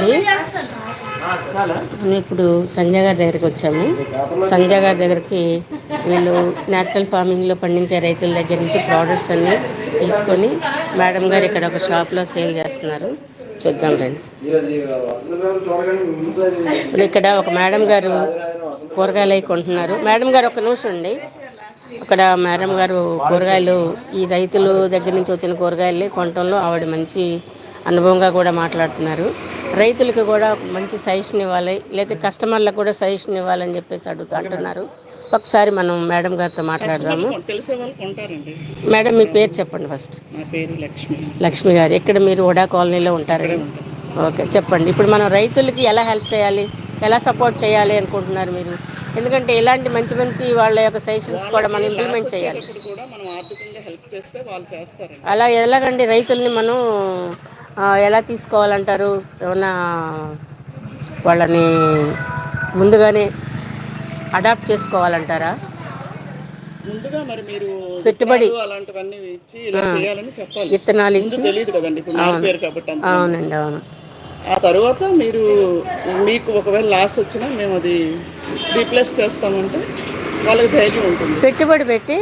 అండి ఇప్పుడు సంజయ్ గారి దగ్గరికి వచ్చాము. సంజయ్ గారి దగ్గరికి వీళ్ళు న్యాచురల్ ఫార్మింగ్లో పండించే రైతుల దగ్గర నుంచి ప్రోడక్ట్స్ అన్ని తీసుకొని మేడం గారు ఇక్కడ ఒక షాప్లో సేల్ చేస్తున్నారు. చూద్దాం రండి. ఇప్పుడు ఇక్కడ ఒక మేడం గారు కూరగాయలు అవి కొంటున్నారు. మేడం గారు ఒక నిమిషం అండి అక్కడ మేడం గారు కూరగాయలు ఈ రైతుల దగ్గర నుంచి వచ్చిన కూరగాయలు కొనటంలో ఆవిడ మంచి అనుభవంగా కూడా మాట్లాడుతున్నారు. రైతులకు కూడా మంచి సజెషన్ ఇవ్వాలి లేదా కస్టమర్లకు కూడా సజెషన్ ఇవ్వాలని చెప్పేసి అడుగుతూ అంటున్నారు. ఒకసారి మనం మేడం గారితో మాట్లాడదాము. మేడం మీ పేరు చెప్పండి ఫస్ట్. లక్ష్మి. లక్ష్మి గారు ఇక్కడ మీరు వడా కాలనీలో ఉంటారు ఓకే చెప్పండి. ఇప్పుడు మనం రైతులకి ఎలా హెల్ప్ చేయాలి? ఎలా సపోర్ట్ చేయాలి అనుకుంటున్నారు మీరు? ఎందుకంటే ఇలాంటి మంచి మంచి వాళ్ళ యొక్క సజెషన్స్ కూడా మనం ఇంప్లిమెంట్ చేయాలి. అలా ఎలాగండి రైతుల్ని మనం ఎలా తీసుకోవాలంటారు? ఏమన్నా వాళ్ళని ముందుగానే అడాప్ట్ చేసుకోవాలంటారా? ముందుగా మరి మీరు పెట్టుబడి. అలాంటివన్నీ ఇచ్చి ఇలా చేయాలని చెప్పాలి. విత్తనాలు ఇచ్చి. తెలియదు కదండి ఇప్పుడు నా పేరు కాబట్టి. అవునండి అవును. ఆ తర్వాత మీరు మీకు ఒకవేళ లాస్ వచ్చినా మేము అది రీప్లేస్ చేస్తామంటే వాళ్ళకి ధైర్యం ఉంటుంది. పెట్టుబడి పెట్టి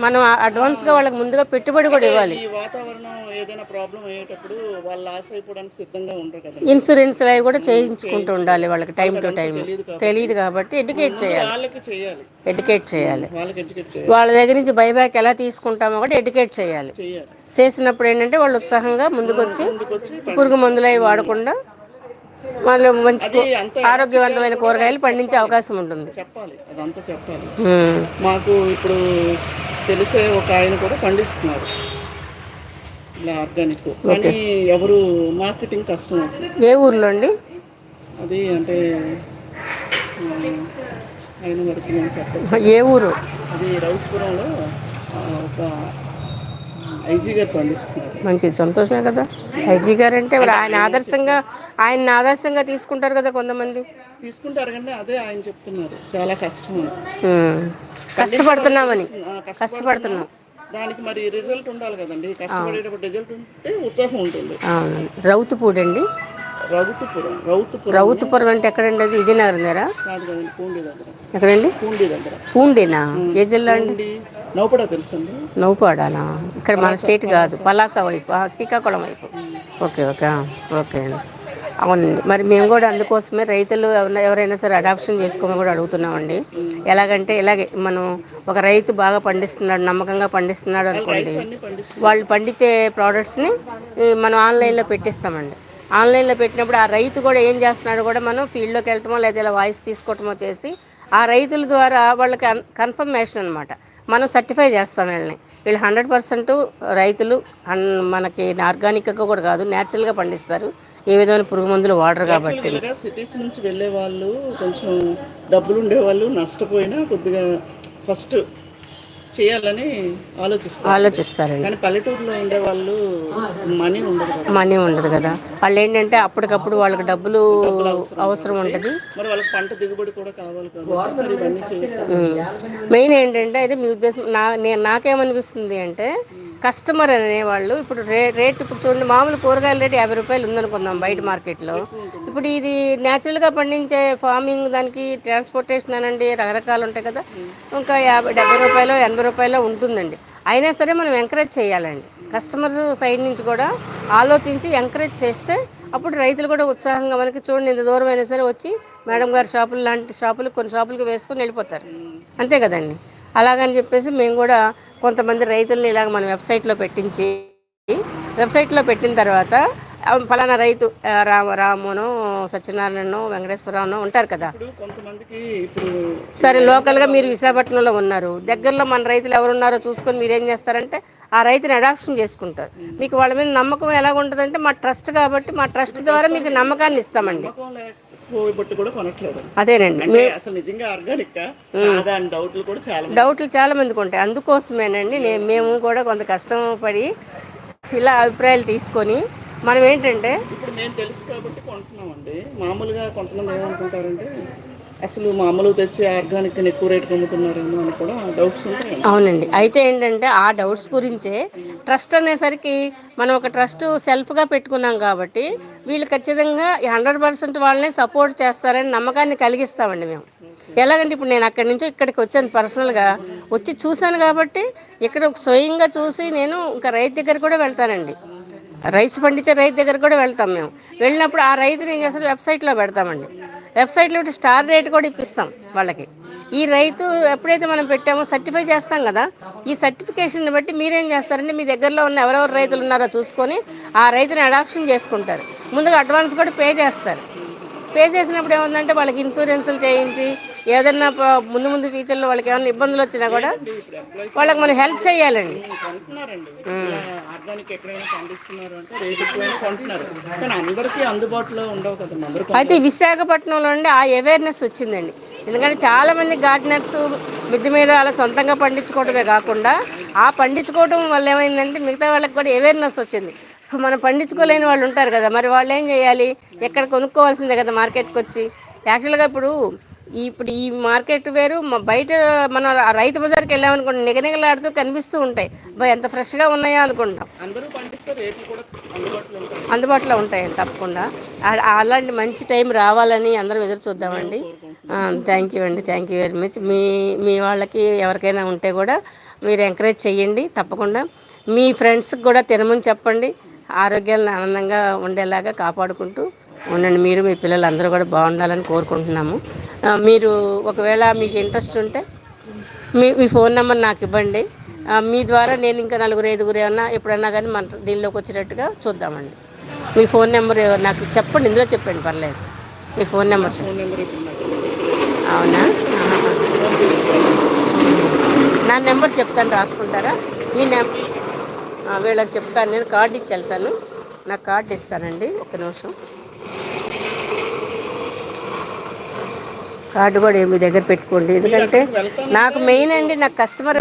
మనం అడ్వాన్స్గా వాళ్ళకి ముందుగా పెట్టుబడి కూడా ఇవ్వాలి. ఈ వాతావరణం ఏదైనా ప్రాబ్లం అయ్యేటప్పుడు వాళ్ళు లాస్ అయిపోవడానికి సిద్ధంగా ఉంటారు కదండి ఇన్సూరెన్స్ అవి కూడా చేయించుకుంటూ ఉండాలి వాళ్ళకి టైం టు టైం తెలియదు కాబట్టి. ఎడ్యుకేట్ చేయాలి. వాళ్ళకి చేయాలి. ఎడ్యుకేట్ చేయాలి. వాళ్ళకి ఎడ్యుకేట్ చేయాలి. వాళ్ళ దగ్గర నుంచి బైబ్యాక్ ఎలా తీసుకుంటామో కూడా ఎడ్యుకేట్ చేయాలి. చేయాలి. చేసినప్పుడు ఏంటంటే వాళ్ళు ఉత్సాహంగా ముందుకొచ్చి ముందుకొచ్చి పురుగు మందులు అవి వాడకుండా వాళ్ళు మంచి ఆరోగ్యవంతమైన కూరగాయలు పండించే అవకాశం ఉంటుంది. చెప్పాలి. అదంతా చెప్పాలి. మాకు ఇప్పుడు తెలిసే ఒక ఆయన కూడా పండిస్తున్నారు. ఇలా ఆర్గానిక్. కానీ ఎవరు మార్కెటింగ్ కష్టం ఏ ఊర్లో అండి? అది అంటే ఆయన వరకు నేను చెప్పాలి ఏ ఊరు? అది రౌత్పురంలో ఒక మంచిది సంతోషమే కదా? ఐజీ గారు అంటే ఆయన ఆదర్శంగా ఆయన ఆదర్శంగా తీసుకుంటారు కదా కొంతమంది. తీసుకుంటారు కానీ అదే ఆయన చెప్తున్నారు. చాలా కష్టం. కష్టపడుతున్నామని. కష్టపడుతున్నాం. దానికి మరి రిజల్ట్ ఉండాలి కదండి. కష్టపడేటప్పుడు రిజల్ట్ ఉంటే ఉత్సాహం ఉంటుంది. అవును. రౌతుపూడి అండి రౌతుపురం రౌతుపురం రౌతుపురం అంటే ఎక్కడండి అది? విజయనగరం దగ్గర? పూండి ఎక్కడండి? పూండి దగ్గర. పూండేనా? ఏ జిల్లా అండి? పూండి నౌపడ తెలుసండి? నౌపాడానా? ఇక్కడ మన స్టేట్ కాదు పలాస. వైపు శ్రీకాకుళం వైపు. ఓకే ఓకే ఓకే అండి. అవునండి. మరి మేము కూడా అందుకోసమే రైతులు ఎవరైనా- సరే అడాప్షన్ చేసుకోమని కూడా అడుగుతున్నామండి. ఎలాగంటే ఇలాగే మనం ఒక రైతు బాగా పండిస్తున్నాడు నమ్మకంగా పండిస్తున్నాడు అనుకోండి వాళ్ళు పండించే ప్రోడక్ట్స్ని మనం ఆన్లైన్లో పెట్టిస్తామండి. ఆన్లైన్లో పెట్టినప్పుడు ఆ రైతు కూడా ఏం చేస్తున్నాడు కూడా మనం ఫీల్డ్లోకి వెళ్ళటమో లేదా ఇలా వాయిస్ తీసుకోవటమో చేసి ఆ రైతుల ద్వారా వాళ్ళకి కన్ఫర్మేషన్ అనమాట మనం సర్టిఫై చేస్తాం వీళ్ళని. వీళ్ళు హండ్రెడ్ పర్సెంట్ రైతులు మనకి ఆర్గానిక్గా కూడా కాదు న్యాచురల్గా పండిస్తారు. ఏ విధమైన పురుగు మందులు వాడరు కాబట్టి. సిటీస్ నుంచి వెళ్ళే వాళ్ళు కొంచెం డబ్బులు ఉండేవాళ్ళు నష్టపోయినా కొద్దిగా ఫస్ట్ చేయాలని ఆలోచిస్తారు. ఆలోచిస్తారండి కానీ పల్లెటూరులో ఉండే వాళ్ళు మనీ ఉండదు కదా. మనీ ఉండదు కదా. వాళ్ళు ఏంటంటే అప్పటికప్పుడు వాళ్ళకి డబ్బులు అవసరం ఉంటుంది. మరి వాళ్ళకి పంట దిగుబడి కూడా కావాలి మెయిన్ ఏంటంటే అయితే మీ ఉద్దేశం నా నేను నాకేమనిపిస్తుంది అంటే కస్టమర్ అనేవాళ్ళు ఇప్పుడు రే రేట్ ఇప్పుడు చూడండి మామూలు కూరగాయల రేటు యాభై రూపాయలు ఉందనుకుందాం బయట మార్కెట్లో. ఇప్పుడు ఇది న్యాచురల్గా పండించే ఫార్మింగ్ దానికి ట్రాన్స్పోర్టేషన్ అనండి రకరకాలు ఉంటాయి కదా. ఇంకా యాభై డెబ్బై రూపాయలు ఎనభై రూపాయలు ఉంటుందండి. అయినా సరే మనం ఎంకరేజ్ చేయాలండి. కస్టమర్ సైడ్ నుంచి కూడా ఆలోచించి ఎంకరేజ్ చేస్తే అప్పుడు రైతులు కూడా ఉత్సాహంగా మనకి చూడండి ఇంత దూరం అయినా సరే వచ్చి మేడం గారి షాపులు లాంటి షాపులు కొన్ని షాపులకు వేసుకొని వెళ్ళిపోతారు. అంతే కదండి. అలాగని చెప్పేసి మేము కూడా కొంతమంది రైతుల్ని ఇలాగ మన వెబ్సైట్లో పెట్టించి వెబ్సైట్లో పెట్టిన తర్వాత ఫలానా రైతు రామ రామును సత్యనారాయణను వెంకటేశ్వరరావును ఉంటారు కదా. సరే లోకల్గా మీరు విశాఖపట్నంలో ఉన్నారు. దగ్గరలో మన రైతులు ఎవరున్నారో చూసుకొని మీరు ఏం చేస్తారంటే ఆ రైతుని అడాప్షన్ చేసుకుంటారు. మీకు వాళ్ళ మీద నమ్మకం ఎలా ఉంటుందంటే మా ట్రస్ట్ కాబట్టి మా ట్రస్ట్ ద్వారా మీకు నమ్మకాన్ని ఇస్తామండి. లేకపోబట్టి కూడా కొనట్లేదు. అదేనండి. అసలు నిజంగా ఆర్గానిక్ డౌట్లు కూడా చాలా డౌట్లు చాలా మందికి ఉంటాయి. అందుకోసమేనండి నేను మేము కూడా కొంత కష్టం పడి ఇలా అభిప్రాయాలు తీసుకొని మనం ఏంటంటే ఇప్పుడు నేను తెలుసు కాబట్టి కొంటున్నామండి. మామూలుగా కొంతమంది ఏమనుకుంటారంటే అసలు మామూలు తెచ్చి ఆర్గానిక్ ఎక్కువ రేటుకి అమ్ముతున్నారేమో అని కూడా డౌట్స్ ఉంటాయి. అవునండి. అయితే ఏంటంటే ఆ డౌట్స్ గురించే ట్రస్ట్ అనేసరికి మనం ఒక ట్రస్ట్ సెల్ఫ్గా పెట్టుకున్నాం కాబట్టి వీళ్ళు ఖచ్చితంగా హండ్రెడ్ పర్సెంట్ వాళ్ళని సపోర్ట్ చేస్తారని నమ్మకాన్ని కలిగిస్తామండి మేము. ఎలాగంటే ఇప్పుడు నేను అక్కడి నుంచి ఇక్కడికి వచ్చాను పర్సనల్గా వచ్చి చూశాను కాబట్టి ఇక్కడ స్వయంగా చూసి నేను ఇంకా రైతు దగ్గర కూడా వెళ్తానండి. రైస్ పండించే రైతు దగ్గర కూడా వెళ్తాం మేము. వెళ్ళినప్పుడు ఆ రైతుని ఏం చేస్తారు వెబ్సైట్లో పెడతామండి. వెబ్సైట్లో స్టార్ రేట్ కూడా ఇప్పిస్తాం వాళ్ళకి. ఈ రైతు ఎప్పుడైతే మనం పెట్టామో సర్టిఫై చేస్తాం కదా ఈ సర్టిఫికేషన్ బట్టి మీరేం చేస్తారంటే మీ దగ్గరలో ఉన్న ఎవరెవరు రైతులు ఉన్నారో చూసుకొని ఆ రైతుని అడాప్షన్ చేసుకుంటారు. ముందుగా అడ్వాన్స్ కూడా పే చేస్తారు. పే చేసినప్పుడు ఏముందంటే వాళ్ళకి ఇన్సూరెన్సులు చేయించి ఏదన్నా ముందు ముందు ఫ్యూచర్లో వాళ్ళకి ఏమైనా ఇబ్బందులు వచ్చినా కూడా వాళ్ళకి మనం హెల్ప్ చేయాలండి. అయితే విశాఖపట్నంలో నుండి ఆ అవేర్నెస్ వచ్చిందండి. ఎందుకంటే చాలామంది గార్డెనర్స్ మిద్దె మీద అలా సొంతంగా పండించుకోవడమే కాకుండా ఆ పండించుకోవడం వల్ల ఏమైందంటే మిగతా వాళ్ళకి కూడా అవేర్నెస్ వచ్చింది. మనం పండించుకోలేని వాళ్ళు ఉంటారు కదా మరి వాళ్ళు ఏం చేయాలి? ఎక్కడ కొనుక్కోవాల్సిందే కదా మార్కెట్కి వచ్చి? యాక్చువల్గా ఇప్పుడు ఈ ఇప్పుడు ఈ మార్కెట్ వేరు బయట మన రైతు బజార్కి వెళ్ళామనుకోండి నిగనిగలాడుతూ కనిపిస్తూ ఉంటాయి. బా ఎంత ఫ్రెష్గా ఉన్నాయా అనుకుంటాం. అందుబాటులో ఉంటాయి. అందుబాటులో ఉంటాయండి తప్పకుండా. అలాంటి మంచి టైం రావాలని అందరం ఎదురు చూద్దామండి. థ్యాంక్ యూ అండి థ్యాంక్ యూ వెరీ మచ్. మీ మీ వాళ్ళకి ఎవరికైనా ఉంటే కూడా మీరు ఎంకరేజ్ చేయండి తప్పకుండా. మీ ఫ్రెండ్స్కి కూడా తినమని చెప్పండి. ఆరోగ్యాలను ఆనందంగా ఉండేలాగా కాపాడుకుంటూ ఉండండి. మీరు మీ పిల్లలు అందరూ కూడా బాగుండాలని కోరుకుంటున్నాము. మీరు ఒకవేళ మీకు ఇంట్రెస్ట్ ఉంటే మీ మీ ఫోన్ నెంబర్ నాకు ఇవ్వండి. మీ ద్వారా నేను ఇంకా నలుగురు ఐదుగురు ఏమన్నా ఎప్పుడన్నా కానీ మన దీనిలోకి వచ్చేటట్టుగా చూద్దామండి. మీ ఫోన్ నెంబర్ నాకు చెప్పండి ఇందులో చెప్పండి పర్లేదు. మీ ఫోన్ నెంబర్ అవునా? నా నెంబర్ చెప్తాను రాసుకుంటారా? మీ నెంబర్ వీళ్ళకి చెప్తాను. నేను కార్డు ఇచ్చి వెళ్తాను నాకు కార్డు ఇస్తానండి. ఒక నిమిషం. కార్డు కూడా మీ దగ్గర పెట్టుకోండి. ఎందుకంటే నాకు మెయిన్ అండి నాకు కస్టమర్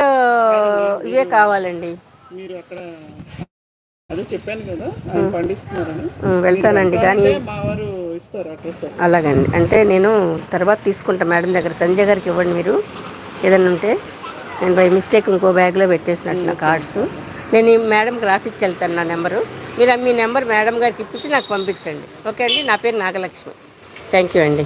ఇవే కావాలండి. మీరు అక్కడ అదే చెప్పాను కదా వెళ్తానండి. కానీ అలాగండి. అంటే నేను తర్వాత తీసుకుంటా మేడం దగ్గర. సంజయ్ గారికి ఇవ్వండి మీరు. ఏదైనా ఉంటే నేను బై మిస్టేక్ ఇంకో బ్యాగ్లో పెట్టేసినట్టు నా కార్డ్స్ నేను ఈ మేడంకి రాసి ఇచ్చి వెళ్తాను నా నెంబరు. మీరు మీ నెంబర్ మేడం గారికి ఇప్పించి నాకు పంపించండి. ఓకే అండి? నా పేరు నాగలక్ష్మి. థ్యాంక్ యూ అండి.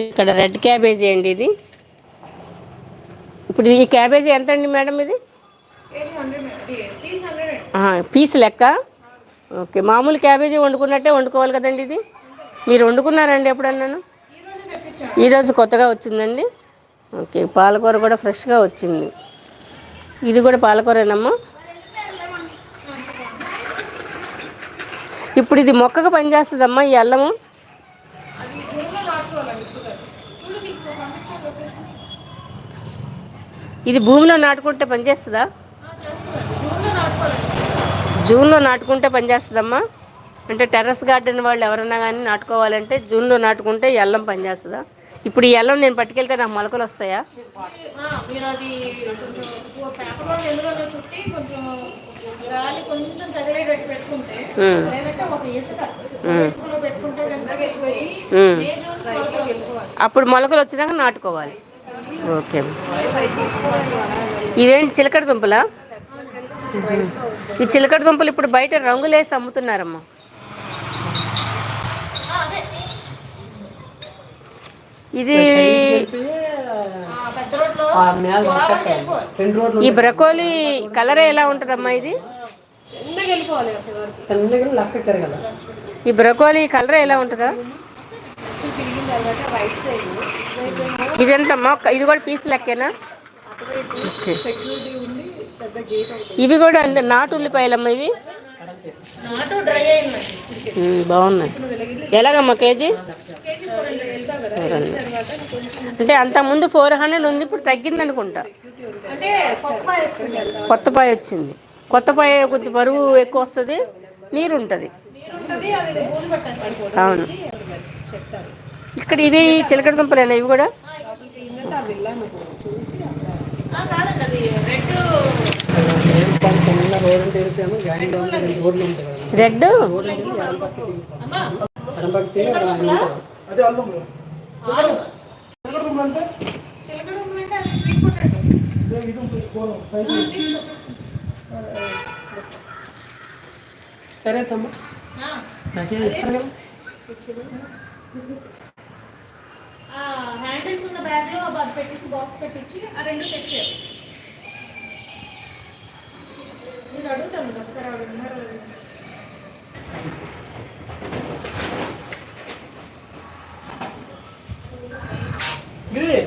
ఇక్కడ రెడ్ క్యాబేజీ అండి ఇది. ఇప్పుడు ఈ క్యాబేజీ ఎంత అండి మేడం ఇది? పీస్ లెక్క? ఓకే మామూలు క్యాబేజీ వండుకున్నట్టే వండుకోవాలి కదండి ఇది? మీరు వండుకున్నారండి ఎప్పుడన్నాను? ఈరోజు కొత్తగా వచ్చిందండి. ఓకే పాలకూర కూడా ఫ్రెష్గా వచ్చింది. ఇది కూడా పాలకూరేనమ్మా. ఇప్పుడు ఇది మొక్కకు పనిచేస్తుందమ్మా ఈ అల్లము? ఇది భూమిలో నాటుకుంటే పనిచేస్తుందా? జూన్లో నాటుకుంటే పనిచేస్తుందమ్మా? అంటే టెర్రస్ గార్డెన్ వాళ్ళు ఎవరన్నా కానీ నాటుకోవాలంటే జూన్లో నాటుకుంటే ఈ అల్లం పనిచేస్తుందా ఇప్పుడు ఈ అల్లం నేను పట్టుకెళ్తే నాకు మొలకలు వస్తాయి. అప్పుడు మొలకలు వచ్చినాక నాటుకోవాలి. ఓకే. ఇవేంటి చిలకడ దుంపలా? ఈ చిలకడ దుంపలు ఇప్పుడు బయట రంగులేసి అమ్ముతున్నారమ్మా. ఇది ఆ, పెద్ద రోడ్లో ఈ బ్రకోలీ కలర్ ఎలా ఉంటుందమ్మా ఇది? ఈ బ్రకోలీ కలర్ ఎలా ఉంటుందా? ఇది ఎంతమ్మా? ఒక్క- ఇది కూడా పీస్ లెక్కేనా. ఇవి కూడా అంత నాటు ఉల్లిపాయలమ్మా ఇవి? నాటు డ్రై అయింది. ఉమ్, బాగున్నాయి. ఎలాగమ్మా కేజీ? అంటే అంతకుముందు ఫోర్ హండ్రెడ్ ఉంది ఇప్పుడు తగ్గింది అనుకుంటా. కొత్త పాయ వచ్చింది. కొత్త పాయ కొంచెం బరువు ఎక్కువ వస్తుంది నీరు ఉంటుంది. అవును. ఇక్కడ ఇది చిలకడ దుంపలేనా ఇవి కూడా? కాదండి అది చిలకడ అంటే? సరే తమ్ముడు. ఆ, నాకేం ఇస్తాను ఆ హ్యాండిల్స్ ఉన్న బ్యాగ్లో అది పెట్టేసి బాక్స్ పెట్టించి ఆ రెండు తెచ్చారు. నేను అడుగుతాను ఒకసారి ఆవిడ ఉన్నారో లేదో. గిరి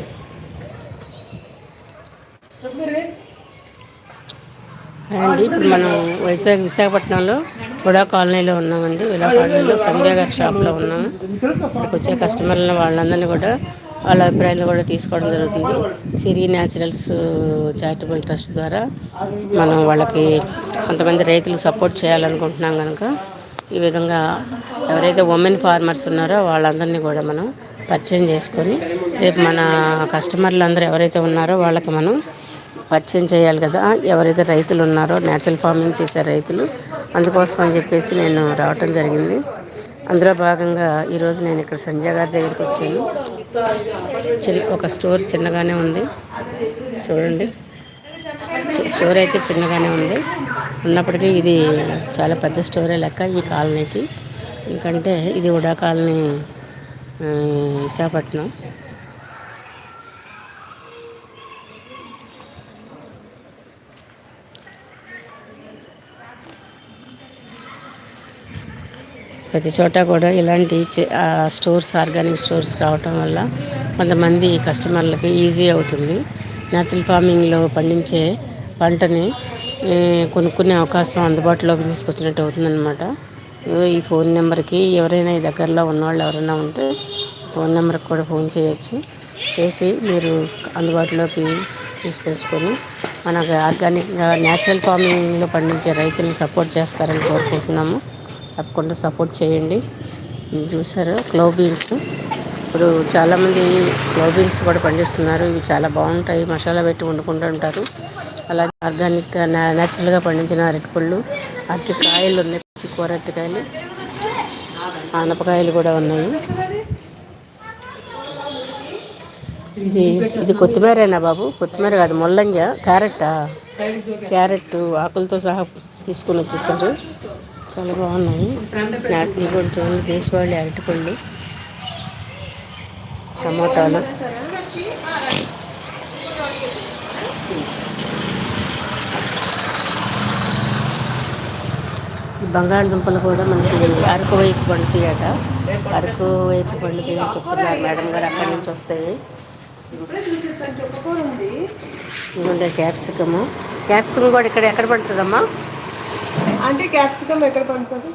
చెప్పు గిరి అండి. ఇప్పుడు మనం వైజాగ్ విశాఖపట్నంలో కూడా కాలనీలో ఉన్నామండి. విలా కాలనీలో సంజయ్ గారి షాప్లో ఉన్నాము. ఇక్కడికి వచ్చే కస్టమర్లను వాళ్ళందరినీ కూడా వాళ్ళ అభిప్రాయాలు కూడా తీసుకోవడం జరుగుతుంది. సిరి న్యాచురల్స్ చారిటబుల్ ట్రస్ట్ ద్వారా మనం వాళ్ళకి కొంతమంది రైతులు సపోర్ట్ చేయాలనుకుంటున్నాం కనుక ఈ విధంగా ఎవరైతే ఉమెన్ ఫార్మర్స్ ఉన్నారో వాళ్ళందరినీ కూడా మనం పరిచయం చేసుకొని రేపు మన కస్టమర్లు అందరూ ఎవరైతే ఉన్నారో వాళ్ళకి మనం పరిచయం చేయాలి కదా. ఎవరైతే రైతులు ఉన్నారో నేచురల్ ఫార్మింగ్ చేసే రైతులు అందుకోసం అని చెప్పేసి నేను రావటం జరిగింది. అందులో భాగంగా ఈరోజు నేను ఇక్కడ సంజయ్ గారి దగ్గరికి వచ్చాను. చిన్న ఒక స్టోర్ చిన్నగానే ఉంది. చూడండి. స్టోర్ అయితే చిన్నగానే ఉంది. ఉన్నప్పటికీ ఇది చాలా పెద్ద స్టోరే లెక్క ఈ కాలనీకి. ఎందుకంటే ఇది ఉడా కాలనీ విశాఖపట్నం. ప్రతి చోట కూడా ఇలాంటి ఆ స్టోర్స్ ఆర్గానిక్ స్టోర్స్ రావటం వల్ల కొంతమంది కస్టమర్లకి ఈజీ అవుతుంది. న్యాచురల్ ఫార్మింగ్లో పండించే పంటని కొనుక్కునే అవకాశం అందుబాటులోకి తీసుకొచ్చినట్టు అవుతుందన్నమాట. ఈ ఫోన్ నెంబర్కి ఎవరైనా ఈ దగ్గరలో ఉన్నవాళ్ళు ఎవరైనా ఉంటే ఫోన్ నెంబర్కి కూడా ఫోన్ చేయొచ్చు. చేసి మీరు అందుబాటులోకి తీసుకొచ్చుకొని మనకు ఆర్గానిక్గా న్యాచురల్ ఫార్మింగ్లో పండించే రైతులను సపోర్ట్ చేస్తారని కోరుకుంటున్నాము. తప్పకుండా సపోర్ట్ చేయండి. ఇవి చూసారు? క్లో బీన్స్ ఇప్పుడు చాలామంది క్లో బీన్స్ కూడా పండిస్తున్నారు. ఇవి చాలా బాగుంటాయి. మసాలా పెట్టి వండుకుంటూ ఉంటారు. అలాగే ఆర్గానిక్ న్యాచురల్గా పండించిన అరటిపళ్ళు అరటి కాయలు ఉన్నాయి. పచ్చి కూర అరటికాయలు ఆనపకాయలు కూడా ఉన్నాయి. ఇది ఇది కొత్తిమీరేనా బాబు? కొత్తిమీర కాదు ముల్లంజ క్యారెట్టా క్యారెట్ ఆకులతో సహా తీసుకొని వచ్చేసారు. చాలా బాగున్నాయి. నాకు ఇవి కొంచెం దేశవాళీ అరటిపళ్ళు టమోటాలు. బంగాళదుంపలు కూడా మనకి అరకు వైపు పండుతాయట. అరకు వైపు పండుతాయి అని చెప్తున్నారు మేడం గారు. అక్కడి నుంచి వస్తాయి. ఇదిగోండి క్యాప్సికము. క్యాప్సికం కూడా ఇక్కడ ఎక్కడ పడుతుందమ్మా? అంటే క్యాప్సికం ఎక్కడ పండుతుంది?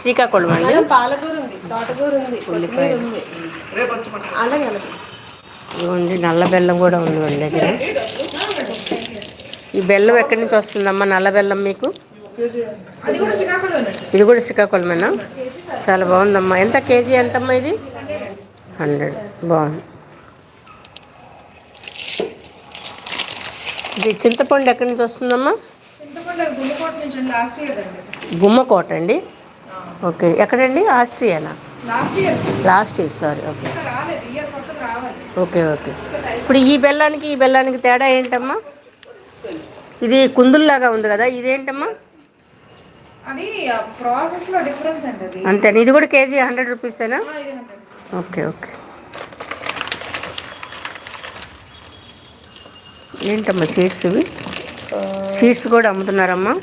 శ్రీకాకుళం అండి. పాలకూర ఉంది తోటకూర ఉంది కొత్తిమీర ఉంది. అలాగే అలాగే. ఇదిగోండి నల్ల బెల్లం కూడా ఉంది వాళ్ళ దగ్గర. ఈ బెల్లం ఎక్కడి నుంచి వస్తుందమ్మా నల్ల బెల్లం మీకు? అది కూడా శ్రీకాకుళం ఇది కూడా శ్రీకాకుళమేనా? చాలా బాగుందమ్మా. ఎంత కేజీ ఎంతమ్మా ఇది? హండ్రెడ్. బాగుంది. ఇది చింతపండు ఎక్కడి నుంచి వస్తుందమ్మా? గుమ్మకోట అండి ఓకే ఎక్కడండి? ఆస్ట్రియానా? Last year sorry okay okay okay. ఇప్పుడు ఈ బెల్లానికి ఈ బెల్లానికి తేడా ఏంటమ్మా? ఇది కుందుల్లాగా ఉంది కదా ఇదేంటమ్మా? అది ప్రాసెస్లో డిఫరెన్స్ అండి అది. అంతే ఇది కూడా కేజీ హండ్రెడ్ రూపీసేనా. Okay okay. ఏంటమ్మా సీడ్స్ ఇవి? సీడ్స్ కూడా అమ్ముతున్నారమ్మా?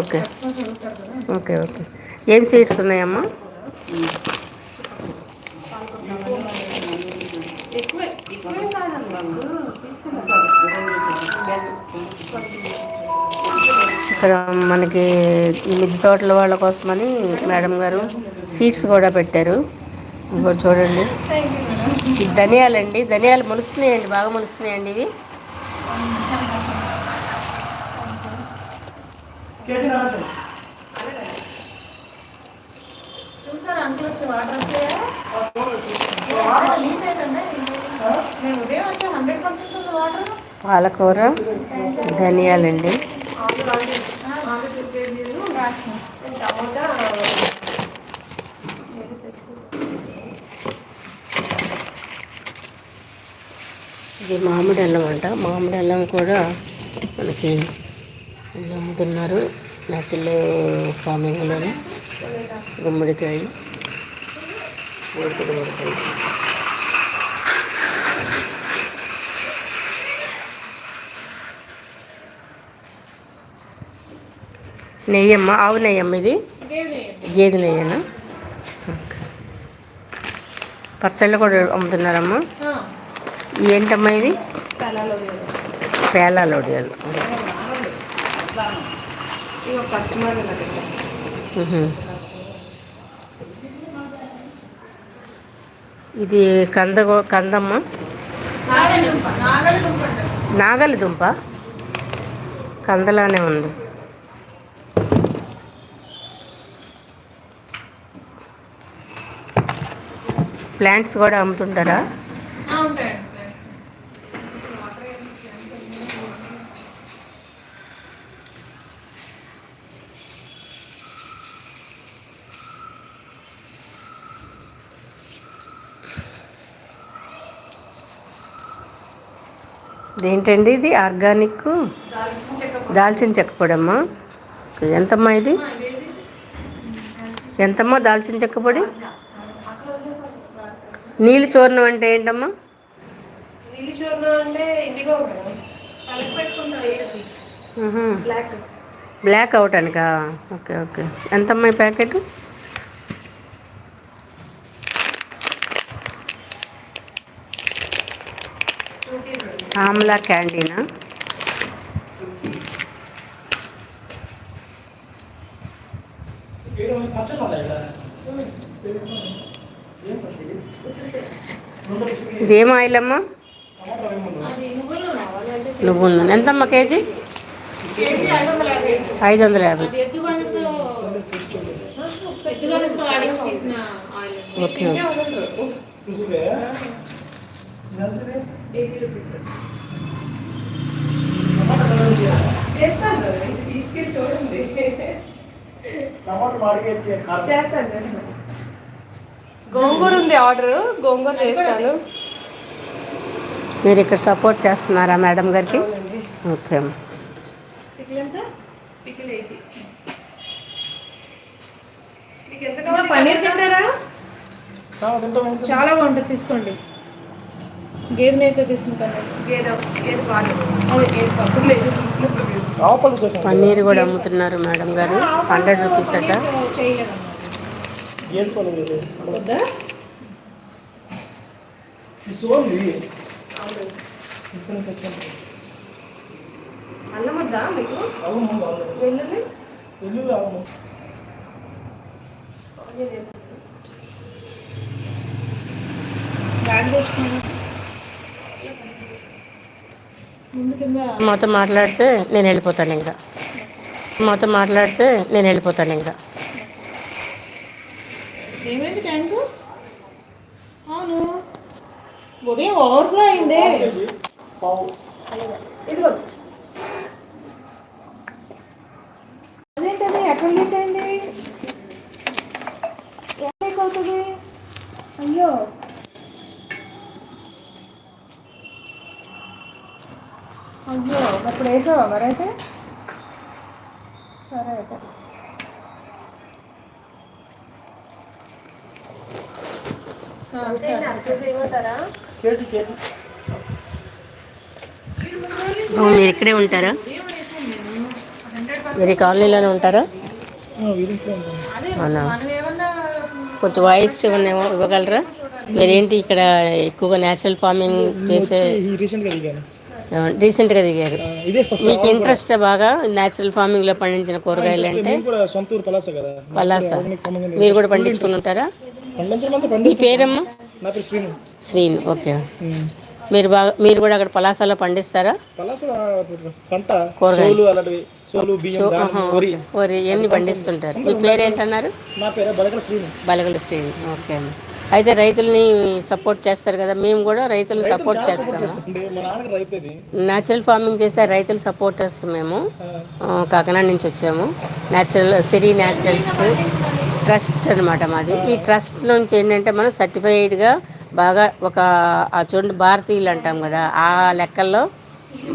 ఓకే. Okay okay. ఏం సీడ్స్ ఉన్నాయమ్మా? ఇక్కడ మనకి మిద్దె తోటల వాళ్ళ కోసమని మేడం గారు సీడ్స్ కూడా పెట్టారు. ఇంకోటి చూడండి. ఇది ధనియాలండి ధనియాలు మొలుస్తున్నాయండి. బాగా మొలుస్తున్నాయండి ఇవి. చూసారా? అంకుల్ వచ్చి వాటర్ వచ్చాయా వాటర్ లీక్ అవుతుందా మేము ఉదయం వచ్చే హండ్రెడ్ పర్సెంట్ ఉంది వాటర్ పాలకూర ధనియాలండి టమోటా ఇది మామిడి అల్లం అంట. మామిడి అల్లం కూడా మనకి ఇలా అమ్ముతున్నారు. న్యాచురల్ ఫార్మింగ్లోనే గుమ్మడికాయ ఉడకడు నెయ్యమ్మ? ఆవు నెయ్యమ్మ ఇది? గేదె నెయ్యనా? పచ్చళ్ళు కూడా అమ్ముతున్నారమ్మా? ఏంటమ్మా ఇది? పేలాలు ఒడియాలు. ఇది కంద కందమ్మ? నాగలి దుంప. కందలానే ఉంది. ప్లాంట్స్ కూడా అమ్ముతుంటారా ఉంటాయండి ఇదేంటండి ఇది? ఆర్గానిక్ దాల్చిన చెక్క పొడమ్మా? ఎంతమ్మా ఇది? ఎంతమ్మా దాల్చిన చెక్క పొడి? నీళ్ళు చూర్ణం అంటే ఏంటమ్మా? బ్లాక్ అవటానికా? Okay okay. ఎంతమ్మా ఈ ప్యాకెట్? ఆమ్లా క్యాండీనా? ఇదేం ఆయిల్ అమ్మా? నువ్వు ఎంతమ్మా కేజీ? కేజీ ఐదు వందల యాభై వందల చేస్తాను కదా, తీసుకెళ్ళి చూడండి చేస్తాను చేస్తాను. గోంగూర ఉంది ఆర్డర్. గోంగూర చేస్తాను. మీరు ఇక్కడ సపోర్ట్ చేస్తున్నారా మేడం గారికి? ఓకే పన్నీర్ తింటారా? చాలా బాగుంటుంది తీసుకోండి. గేదె నెయ్యితో తీసుకుంటాను గేదె గేదె పాలు. అదే గేదె పప్పు లేదు. పన్నీర్ కూడా అమ్ముతున్నారు మేడం గారు. హండ్రెడ్ రూపీస్ అట. చేయలేదమ్మా వద్దా? అన్నం వద్దా మీకు? వెల్లుల్లి తెచ్చుకోండి ముందు కింద మాతో మాట్లాడితే నేను వెళ్ళిపోతాను ఇంకా. మాతో మాట్లాడితే నేను వెళ్ళిపోతాను ఇంకా. ఏమైంది ట్యాంకు అవును. ఉదయం ఓవర్ఫ్లో అయింది. ఇదిగో. అదేంటది? ఎక్కడ లీక్ అయింది ఎలా లీక్ అవుతుంది అయ్యో అప్పుడు వేసావా మరైతే సరే అయితే. మీరు ఇక్కడే ఉంటారా? మీరు కాలనీలోనే ఉంటారా? అవునా? కొంచెం వాయిస్ ఏమన్నా ఇవ్వగలరా? మీరేంటి ఇక్కడ ఎక్కువగా న్యాచురల్ ఫార్మింగ్ చేసే రీసెంట్గా దిగారు. మీకు ఇంట్రెస్ట్ బాగా న్యాచురల్ ఫార్మింగ్లో పండించిన కూరగాయలు అంటే పలాస మీరు కూడా పండించుకుని ఉంటారా మీ పేరమ్మా? శ్రీను. ఓకే. మీరు బాగా మీరు కూడా అక్కడ పలాసాలో పండిస్తారా? కూరగాయలు. వరి. పండిస్తుంటారు. మీ పేరు ఏంటన్నారు బలగల శ్రీని ఓకే అమ్మ. అయితే రైతుల్ని సపోర్ట్ చేస్తారు కదా మేము కూడా రైతులను సపోర్ట్ అది న్యాచురల్ ఫార్మింగ్ చేసే రైతుల సపోర్టర్స్ మేము. కాకినాడ నుంచి వచ్చాము. న్యాచురల్ సిరి న్యాచురల్స్ ట్రస్ట్ అనమాట మాది. ఈ ట్రస్ట్ నుంచి ఏంటంటే మనం సర్టిఫైడ్గా బాగా ఒక ఆ చూడండి భారతీయులు అంటాం కదా ఆ లెక్కల్లో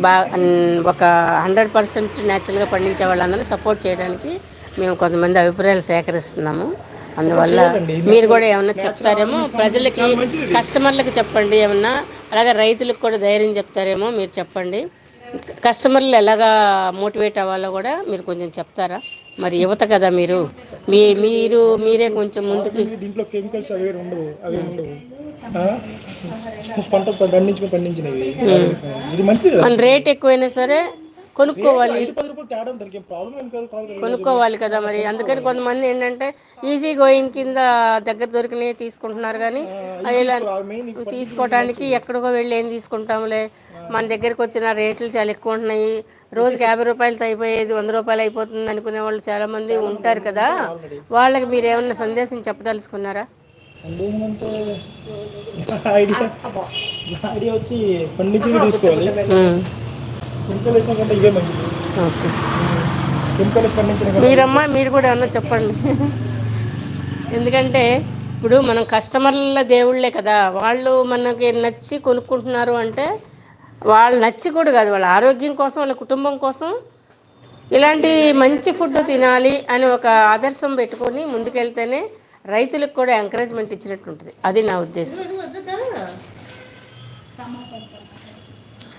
బా ఒక హండ్రెడ్ పర్సెంట్ న్యాచురల్గా పండించే వాళ్ళందరూ సపోర్ట్ చేయడానికి మేము కొంతమంది అభిప్రాయాలు సేకరిస్తున్నాము. అందువల్ల మీరు కూడా ఏమన్నా చెప్తారేమో ప్రజలకి కస్టమర్లకు చెప్పండి ఏమన్నా అలాగే రైతులకు కూడా ధైర్యం చెప్తారేమో మీరు చెప్పండి. కస్టమర్లు ఎలాగా మోటివేట్ అవ్వాలో కూడా మీరు కొంచెం చెప్తారా? మరి యువత కదా మీరు. మీ మీరు మీరే కొంచెం ముందుకు దీంట్లో కెమికల్స్ అవి ఉండవు అవి ఉండవు? పంట పండించుకుని పండించినవి ఇది మంచిది రేట్ ఎక్కువైనా సరే కొనుక్కోవాలి. కొనుక్కోవాలి కదా మరి. అందుకని కొంతమంది ఏంటంటే ఈజీ గోయింగ్ కింద దగ్గర దొరికినవి తీసుకుంటున్నారు కానీ మెయిన్ తీసుకోవడానికి ఎక్కడికో వెళ్ళి ఏం తీసుకుంటాంలే. మన దగ్గరికి వచ్చిన రేట్లు చాలా ఎక్కువ ఉంటున్నాయి. రోజుకి యాభై రూపాయలతో అయిపోయేది వంద రూపాయలు అయిపోతుంది అనుకునే వాళ్ళు చాలా మంది ఉంటారు కదా. వాళ్ళకి మీరు ఏమన్నా సందేశం చెప్పదలుచుకున్నారా? సందేహం అంటే నా ఐడియా వచ్చి పండించి తీసుకోవాలి. కెమికల్ వేసిన కంటే ఇవే మంచిది. ఓకే. కెమికల్ వేసి పండించిన కంటే మీరమ్మా మీరు కూడా ఏమన్నా చెప్పండి. ఎందుకంటే ఇప్పుడు మనం కస్టమర్ల దేవుళ్ళే కదా వాళ్ళు మనకి నచ్చి కొనుక్కుంటున్నారు అంటే వాళ్ళు నచ్చి కూడా కాదు వాళ్ళ ఆరోగ్యం కోసం వాళ్ళ కుటుంబం కోసం ఇలాంటి మంచి ఫుడ్ తినాలి అని ఒక ఆదర్శం పెట్టుకొని ముందుకెళ్తేనే రైతులకు కూడా ఎంకరేజ్మెంట్ ఇచ్చినట్టు ఉంటుంది అది నా ఉద్దేశం.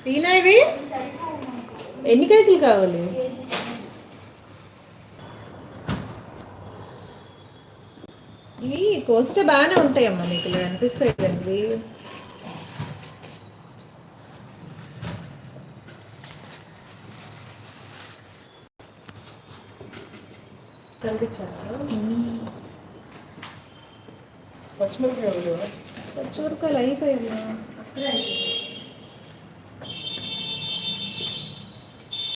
తీనా ఇవి? ఎన్ని కేజీలు కావాలి? ఇవి కోస్తే బాగానే ఉంటాయమ్మా నీకు ఇలా అనిపిస్తాయి కదండి. పచ్చిమిరపకాయలు? పచ్చిమిరపకాయలు అయిపోయాయి.